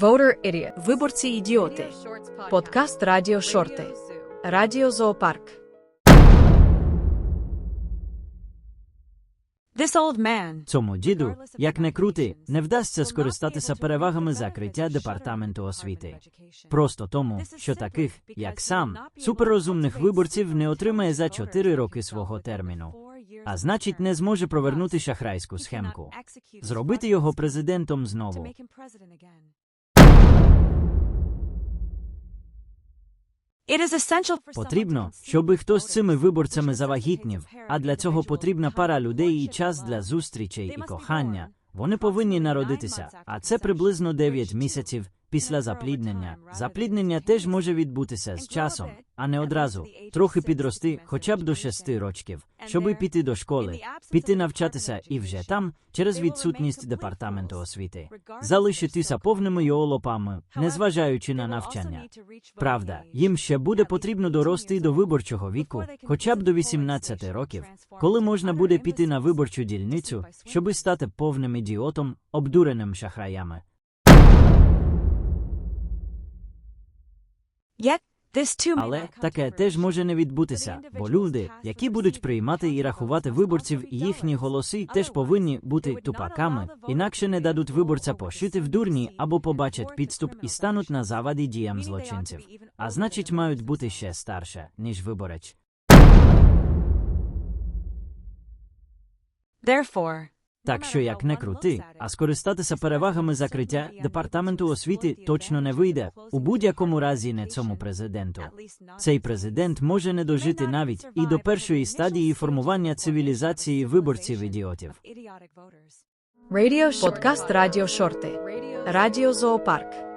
Voter Idiot. Виборці ідіоти. Подкаст Радіо Шорти. Радіо Зоопарк. This old man. Цьому діду, як не крути, не вдасться скористатися перевагами закриття департаменту освіти. Просто тому, що таких, як сам, суперрозумних виборців не отримає за 4 роки свого терміну. А значить, не зможе провернути шахрайську схемку. Зробити його президентом знову. Потрібно, щоби хтось з цими виборцями завагітнів, а для цього потрібна пара людей і час для зустрічей і кохання. Вони повинні народитися, а це приблизно 9 місяців після запліднення. Запліднення теж може відбутися з часом, а не одразу. Трохи підрости, хоча б до 6 років, щоби піти до школи, піти навчатися і вже там, через відсутність департаменту освіти, залишитися повними йолопами, незважаючи на навчання. Правда, їм ще буде потрібно дорости до виборчого віку, хоча б до 18 років, коли можна буде піти на виборчу дільницю, щоби стати повним ідіотом, обдуреним шахраями. Але таке теж може не відбутися, бо люди, які будуть приймати і рахувати виборців, і їхні голоси теж повинні бути тупаками, інакше не дадуть виборця пошити в дурні або побачать підступ і стануть на заваді діям злочинців. А значить, мають бути ще старше, ніж виборець. Therefore, Так що як не крути, а скористатися перевагами закриття департаменту освіти точно не вийде, у будь-якому разі не цьому президенту. Цей президент може не дожити навіть і до першої стадії формування цивілізації виборців ідіотів. Подкаст Радіо Шорти. Радіо Зоопарк.